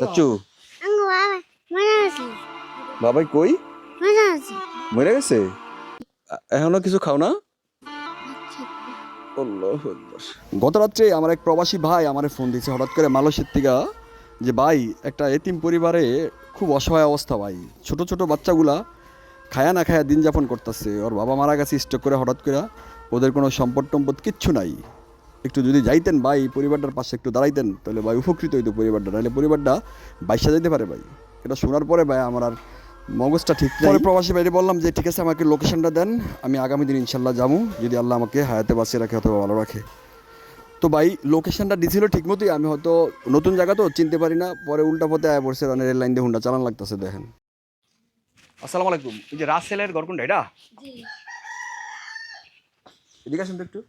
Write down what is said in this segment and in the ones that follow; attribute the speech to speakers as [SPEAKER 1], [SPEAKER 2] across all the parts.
[SPEAKER 1] চাচু। বাবাই কই? মরে গেছে? এখনও কিছু খাও না?
[SPEAKER 2] আচ্ছা।
[SPEAKER 1] গত রাত্রে আমার এক প্রবাসী ভাই আমারে ফোন দিয়েছে হঠাৎ করে মালয়েশিয়ার থেকে যে ভাই একটা এতিম পরিবারে খুব অসহায় অবস্থা ভাই। ছোট ছোট বাচ্চাগুলা খায়া না খায়া দিন যাপন করতেছে। ওর বাবা মারা গেছে স্ট্রোক করে হঠাৎ করে ওদের কোনো সম্পদ টম্পদ কিচ্ছু নাই। একটু যদি যাইতেন ভাই পরিবারটার পাশে একটু দাঁড়াইতেন তাহলে ভাই উপকৃত হইতো পরিবারটা। নাহলে পরিবারটা বাইসা যেতে পারে ভাই। এটা শোনার পরে ভাই আমার আর মগজটা ঠিক পরে প্রবাসী বাইরে বললাম যে ঠিক আছে আমাকে লোকেশনটা দেন আমি আগামী দিন ইনশাল্লাহ যাব। যদি আল্লাহ আমাকে হায়াতে বাঁচিয়ে রাখে অথবা ভালো রাখে। তো ভাই লোকেশনটা দিছিল ঠিক মতোই আমি হয়তো নতুন জায়গা তো চিনতে পারি না। পরে উল্টা পথে আয় পড়ছে রানের রেল লাইন দিয়ে হুন্ডা চালান লাগতেছে দেখেন। আসসালামু আলাইকুম। এই যে রাসেলের ঘর কোনটা এটা?
[SPEAKER 2] জি।
[SPEAKER 1] এদিকে আসুন তো একটু।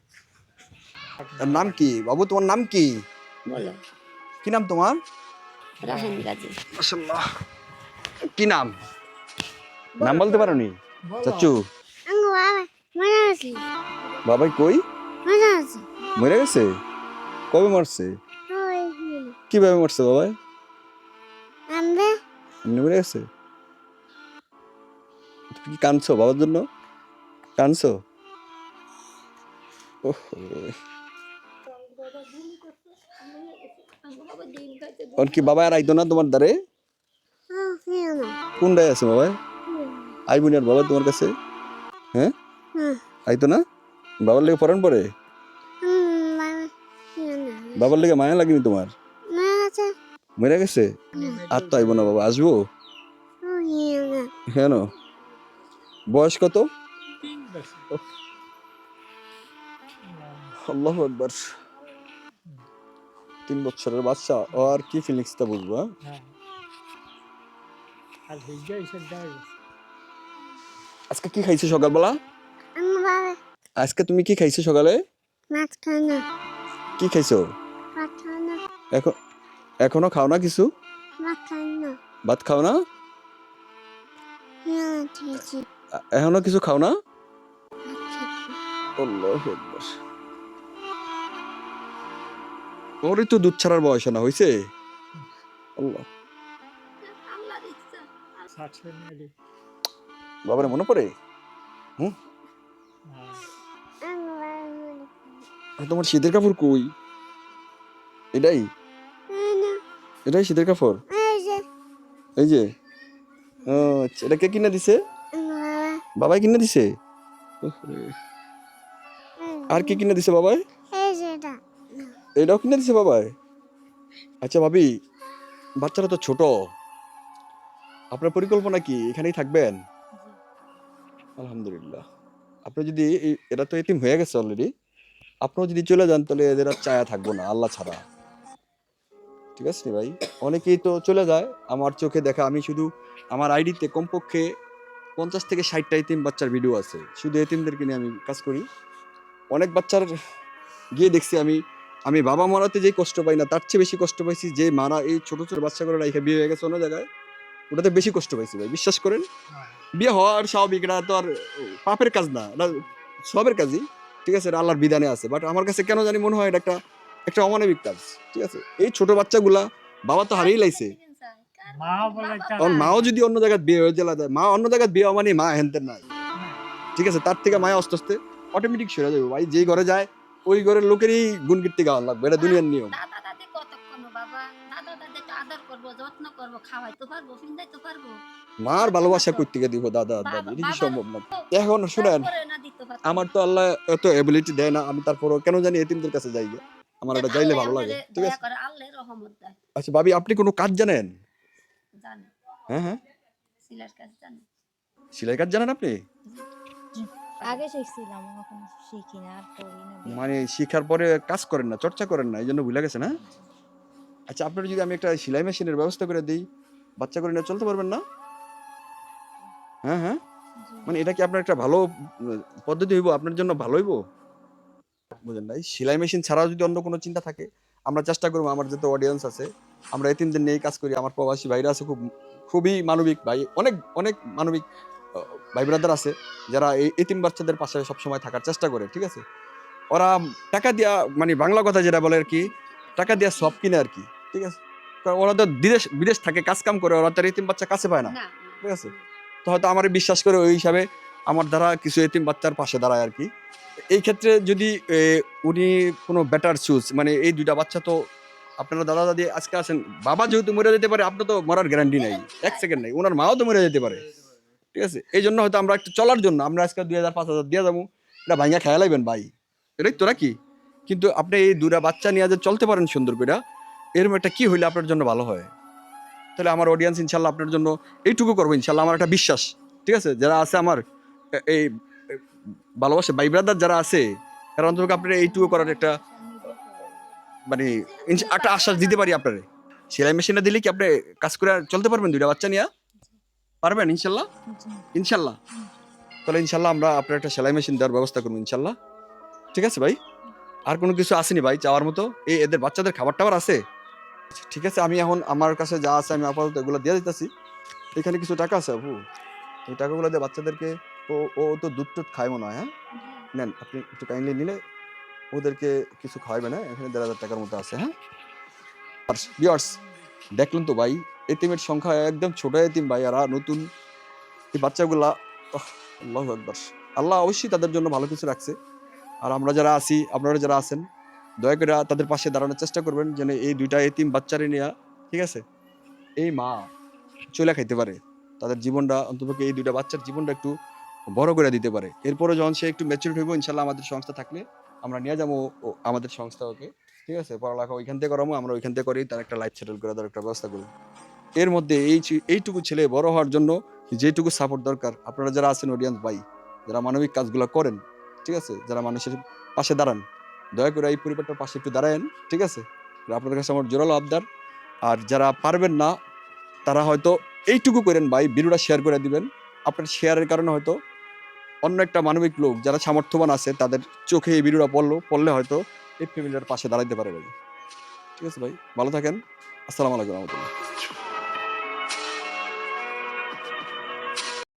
[SPEAKER 1] নাম কি? বাবু তোমার নাম কি?
[SPEAKER 2] বলো
[SPEAKER 1] কি নাম তোমার?
[SPEAKER 2] রাহেন গাজী
[SPEAKER 1] মাশাআল্লাহ। কি নাম? নাম বলতে পারো নি চাচু। বাবাই কই? মরে গেছে। কবে মরছে? কীভাবে মরছে বাবাই? এমনি মরে গেছে? তুমি কি কানছো বাবার জন্য? কানছো ওহো ওর কি বাবা আর আইতো না তোমার দ্বারে
[SPEAKER 2] কোন
[SPEAKER 1] ডাই আছে বাবা আইবুনি আর বাবা তোমার কাছে হ্যাঁ আইতো না বাবার লেগে পড়ান পরে বাবার লেগে মায়া লাগেনি তোমার
[SPEAKER 2] মনে
[SPEAKER 1] গেছে আর তো আইবো না বাবা আসব
[SPEAKER 2] কেন
[SPEAKER 1] কেন বয়স কত আল্লাহ একবার তিন বছরের বাচ্চা ও আর কি ফিলিংসটা বুঝব হ্যাঁ?
[SPEAKER 3] হ্যাঁ। আর হিজা এসে দেয়
[SPEAKER 1] আজকে কি খাইছো সকালবেলা? আজকে তুমি কি খাইছো সকালে?
[SPEAKER 2] মাছ খানা
[SPEAKER 1] কি খাইছো? এখন এখনও খাও না কিছু?
[SPEAKER 2] ভাত খানা
[SPEAKER 1] ভাত খাও না?
[SPEAKER 2] হ্যাঁ ঠিক আছে
[SPEAKER 1] এখনও কিছু খাও না? আল্লাহ ওরই তো দুধ ছাড়ার বয়স না হয়েছে আল্লাহ।
[SPEAKER 3] ষাটের
[SPEAKER 1] বাবারে মনে পড়ে? আর তোমার শীতের কাপড় কই? এটাই? এটাই শীতের কাপড়?
[SPEAKER 2] এই যে।
[SPEAKER 1] ও আচ্ছা, এটা কে কিনে দিছে? বাবাই কিনে দিছে? আর কি কিনে দিছে বাবাই? এটাও কিনে দিছে বাবাই। আচ্ছা ভাবি, বাচ্চারা তো ছোট। আপনার পরিকল্পনা কি? এখানেই থাকবেন? আলহামদুলিল্লাহ। আপনি যদি এরা তো এতিম হয়ে গেছে অলরেডি আপনিও যদি চলে যান, তাহলে এদের আর চায়া থাকব না, আল্লাহ ছাড়া। ঠিক আছে ভাই? অনেকেই তো চলে যায়, আমার চোখে দেখা, আমি শুধু আমার আইডিতে কমপক্ষে পঞ্চাশ থেকে ষাটটা এতিম বাচ্চার ভিডিও আছে। শুধু এতিমদেরকে নিয়ে আমি কাজ করি। অনেক বাচ্চার গিয়ে দেখছি আমি আমি বাবা মারাতে যেই কষ্ট পাই না তার চেয়ে বেশি কষ্ট পাইছি যে মারা এই ছোট ছোট বাচ্চাগুলো রাইখে বিয়ে হয়ে গেছে অন্য জায়গায় ওটাতে বেশি কষ্ট পাইছি ভাই বিশ্বাস করেন? বিয়ে হওয়ার স্বাভাবিক এটা তো আর পাপের কাজ না এটা সবের কাজই ঠিক আছে? এটা আল্লাহর বিধানে আছে বাট আমার কাছে কেন জানি মনে হয় এটা একটা একটা অমানবিক কাজ ঠিক আছে? এই ছোট বাচ্চাগুলা বাবা তো হারিয়ে লাইছে।
[SPEAKER 3] মা বলে
[SPEAKER 1] মাও যদি অন্য জায়গায় বিয়ে হয়ে জেলা যায় মা অন্য জায়গায় বিয়ে হওয়া মানে মা হেনতেন না। ঠিক আছে? তার থেকে মায়া আস্তে আস্তে অটোমেটিক সরে যাবে ভাই যেই ঘরে যায় ওই ঘরের লোকেরই গুণ কীর্তি গাওয়ান লাগবে এটা দুনিয়ার নিয়ম।
[SPEAKER 4] দাদা দাদি কতক্ষণ বাবা দাদা দাদি তো আদর করব যত্ন করব খাওয়াইতে পারব ফিন্দাইতে পারব।
[SPEAKER 1] মার ভালোবাসা করতে গিয়ে দিব দাদা দাদি এটা কি সম্ভব না। এখন শুনেন আমার তো আল্লাহ এত এবিলিটি দেয় না আমি তারপরও কেন জানি এতিমদের কাছে যাই আমার এটা যাইলে ভালো লাগে ঠিক আছে? আচ্ছা ভাবি আপনি কোনো কাজ জানেন?
[SPEAKER 4] জানে।
[SPEAKER 1] হ্যাঁ হ্যাঁ। সেলাই কাজ জানেন আপনি?
[SPEAKER 5] আগে শিখছিলাম এখন শিখি না আর করি না
[SPEAKER 1] মানে শিখার পরে কাজ করেন না চর্চা করেন না এই জন্য ভুলে গেছেন হ্যাঁ? আচ্ছা আপনার যদি আমি একটা সেলাই মেশিনের ব্যবস্থা করে দিই বাচ্চা করে নিয়ে চলতে পারবেন না? হ্যাঁ হ্যাঁ? মানে এটা কি আপনার একটা ভালো পদ্ধতি হইব? আপনার জন্য ভালো হইব? বুঝেন নাই? সেলাই মেশিন ছাড়াও যদি অন্য কোনো চিন্তা থাকে আমরা চেষ্টা করব আমার যত অডিয়েন্স আছে আমরা এতিমদের নিয়েই কাজ করি আমার প্রবাসী ভাইরা আছে খুব খুবই মানবিক ভাই অনেক অনেক মানবিক ভাই ব্রাদার আছে যারা এই এতিম বাচ্চাদের পাশে সবসময় থাকার চেষ্টা করে ঠিক আছে? ওরা টাকা দিয়া মানে বাংলা কথা যেটা বলে আর কি টাকা দিয়া সব কিনে আর কি ঠিক আছে? ওরা তো বিদেশ বিদেশ থাকে কাজ কাম করে ওরা তো এতিম বাচ্চা কাছে পায় না
[SPEAKER 4] না
[SPEAKER 1] ঠিক আছে? তো হয়তো আমার বিশ্বাস করে ওই হিসাবে আমার দ্বারা কিছু এতিম বাচ্চার পাশে দাঁড়ায় আর কি। এই ক্ষেত্রে যদি উনি কোনো বেটার চুজ মানে এই দুইটা বাচ্চা তো আপনারা দাদা দাদি আজকে আছেন বাবা যেহেতু মরে যেতে পারে আপনার তো মরার গ্যারান্টি নাই এক সেকেন্ড নাই ওনার মাও তো মরে যেতে পারে। ঠিক আছে? এই জন্য হয়তো আমরা একটু চলার জন্য, আমরা আজকে দুই হাজার, পাঁচ হাজার দিয়ে যাব। এটা ভাইয়া খেয়া লাগবেন ভাই। এটাই তোরা কি কিন্তু আপনি এই দুটা বাচ্চা নিয়ে যে চলতে পারেন সুন্দর করে এরকম একটা কী হইলে আপনার জন্য ভালো হয়? তাহলে আমার অডিয়েন্স ইনশাল্লাহ আপনার জন্য এইটুকু করব ইনশাল্লাহ আমার একটা বিশ্বাস, ঠিক আছে? যারা আছে আমার এই ভালোবাসে, ভাই ব্রাদার যারা আছে তারা অন্তত আপনার এইটুকু করার একটা মানে একটা আশ্বাস দিতে পারি আপনারে। সেলাই মেশিনটা দিলে কি আপনি কাজ করে চলতে পারবেন দুইটা বাচ্চা নিয়ে? পারবেন ইনশাল্লাহ? ইনশাল্লাহ। তাহলে ইনশাল্লাহ আমরা আপনার একটা সেলাই মেশিন দেওয়ার ব্যবস্থা করব ইনশাল্লাহ। ঠিক আছে ভাই? আর কোনো কিছু আসেনি ভাই চাওয়ার মতো? এই এদের বাচ্চাদের খাবার টাবার আছে? ঠিক আছে আমি এখন আমার কাছে যা আছে আমি আপাতত এগুলো দিয়ে দিতেছি। এখানে কিছু টাকা আছে আপু? এই টাকাগুলো দিয়ে বাচ্চাদেরকে ও ও তো দুধ টুধ খায় মনে হয় হ্যাঁ? নেন আপনি একটু কাইন্ডলি নিলে ওদেরকে কিছু খাওয়াবে না এখানে দেড় হাজার টাকার মতো আছে হ্যাঁ? আর দেখলেন তো ভাই এতিমের সংখ্যা একদম ছোট এতিম ভাই, আর নতুন এই বাচ্চাগুলা আল্লাহু আকবার। আল্লাহ অবশ্যই তাদের জন্য ভালো কিছু রাখছে। আর আমরা যারা আছি, আপনারা যারা আছেন, দয়া করে তাদের পাশে দাঁড়ানোর চেষ্টা করবেন, যেন এই দুইটা এতিম বাচ্চারে নিয়ে, ঠিক আছে? এই মা চলে খাইতে পারে। তাদের জীবনটা অন্তপক্ষে এই দুইটা বাচ্চার জীবনটা একটু বড় করে দিতে পারে। এরপরে যখন সে একটু ম্যাচুরিট হইব ইনশাল্লাহ আমাদের সংস্থা থাকলে আমরা নিয়ে যাব আমাদের সংস্থা ওকে ঠিক আছে? পড়ালেখা ওইখান থেকে করাবো, আমরা ওইখান থেকে করি তার একটা লাইফ সেটেল করে তার একটা ব্যবস্থা করি এর মধ্যে এই এইটুকু ছেলে বড় হওয়ার জন্য যেটুকু সাপোর্ট দরকার। আপনারা যারা আছেন অডিয়েন্স ভাই, যারা মানবিক কাজগুলো করেন, ঠিক আছে? যারা মানুষের পাশে দাঁড়ান, দয়া করে এই পরিবারটার পাশে একটু দাঁড়ায়েন, ঠিক আছে? আপনাদের কাছে আমার জোরালো আবদার। আর যারা পারবেন না, তারা হয়তো এইটুকু করেন, ভাই, ভিডিওটা শেয়ার করে দিবেন। আপনার শেয়ারের কারণে হয়তো অন্য একটা মানবিক লোক যারা সামর্থ্যবান আছে, তাদের চোখে এই ভিডিওটা পড়ল, পড়লে হয়তো এই ফ্যামিলিটার পাশে দাঁড়াইতে পারে ভাই। ঠিক আছে, ভাই? ভালো থাকেন। আসসালামু আলাইকুম রহমতুল্লাহ।